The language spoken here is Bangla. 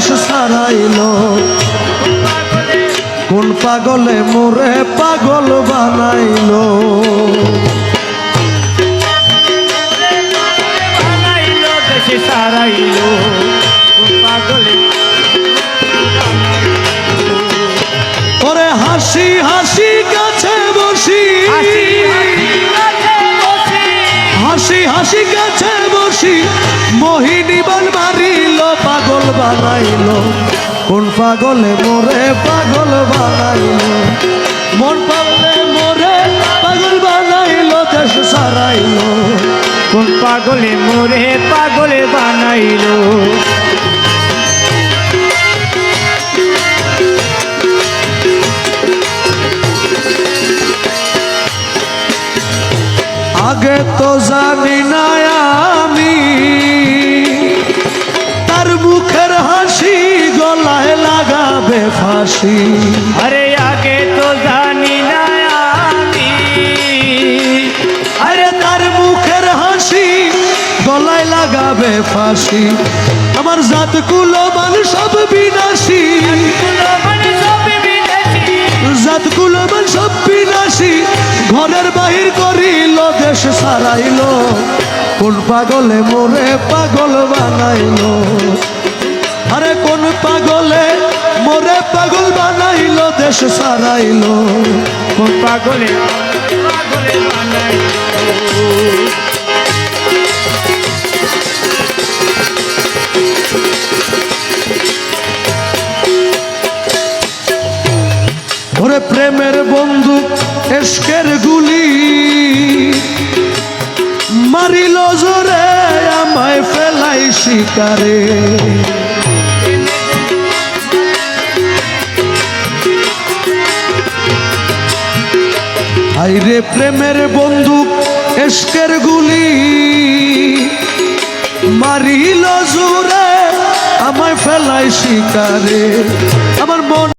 সারাইলো কোন পাগলে মোরে পাগল বানাইলো? সারাইলো পাগলে ওরে হাসি হাসি কাছে বসি। হাসি হাসি কাছে বানাইলো? কোন পাগলে মোরে পাগল বানাইলো? মন পাগলে মোরে পাগল বানাইলো, দেশ সারাইলো। কোন পাগলে মোরে পাগলে বানাইলো? আগে তো জানি না ফাঁসি। আরে আগে তো জানি না আমি। আরে তার মুখের হাসি? গলায় লাগাবে ফাঁসি। আমার জাত বিনাশী। মানে সব বিদেশি জাত কুলমান সব বিনাশী। ঘরের বাহির করিল দেশ সারাইল কোন পাগলে মোরে পাগল বানাইলো? আরে কোন পাগলে মোরে পাগল বানাইলো দেশ সারাইলো পাগলে পাগলে? বানাইলো ওরে প্রেমের বন্দুক এসকের গুলি। মারিল জোরে আমায় ফেলাই শিকারে। আইরে প্রেমের বন্দুক এসকের গুলি। মারিল জুরে আমায় ফেলাই শিকারে। আমার মন